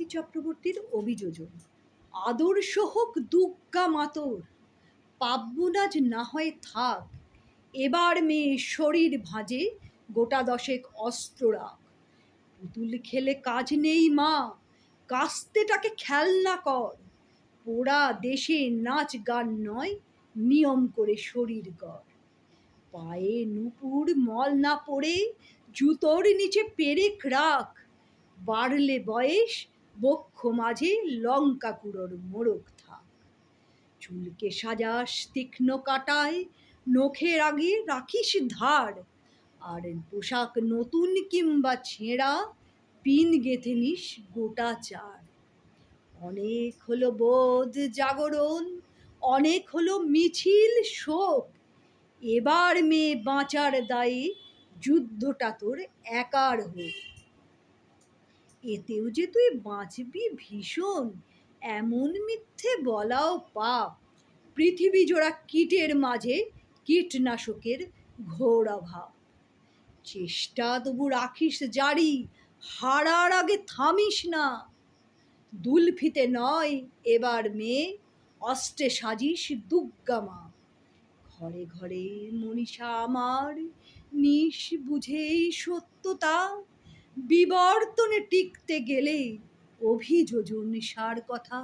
চক্রবর্তীর অভিযোজন। আদর্শ হোক দুগ্গা মাতর পাব্বনাজ না হয় থাক, এবার মেয়ে শরীর ভাঁজে গোটা দশেক অস্ত্র রাখ। পুতুল খেলে কাজ নেই মা, কাস্তেটাকে খেলনা কর। পোড়া দেশে নাচ গান নয়, নিয়ম করে শরীর গড়। পায়ে নুপুর মল না পড়ে, জুতোর নিচে পেরেক রাখ। বাড়লে বয়স বক্ষ মাঝে লঙ্কা কুড়োর মোড়ক থাক। চুলকে সাজাস তীক্ষ্ণ কাটায়, নখের আগে রাখিস ধার। আর পোশাক নতুন কিংবা ছেঁড়া, পিন গেঁথে নিস গোটা চার। অনেক হলো বোধ জাগরণ, অনেক হলো মিছিল শোক। এবার মেয়ে বাঁচার দায়ে যুদ্ধটা তোর একার হোক। এতেও যে তুই বাঁচবি ভীষণ, এমন মিথ্যে বলাও পাপ। পৃথিবী জোড়া কীটের মাঝে কীটনাশকের ঘোর অভাব। চেষ্টা তবু রাখিস জারি, হারার আগে থামিস না। দুলফিতে নয়, এবার মেয়ে, অস্ত্রে সাজিস দুগ্গা মা। ঘরে ঘরে মনীষা আমার নিস বুঝেই সত্যতা। বিবর্তনে টিকতে গেলে অভিযোজন সার কথা।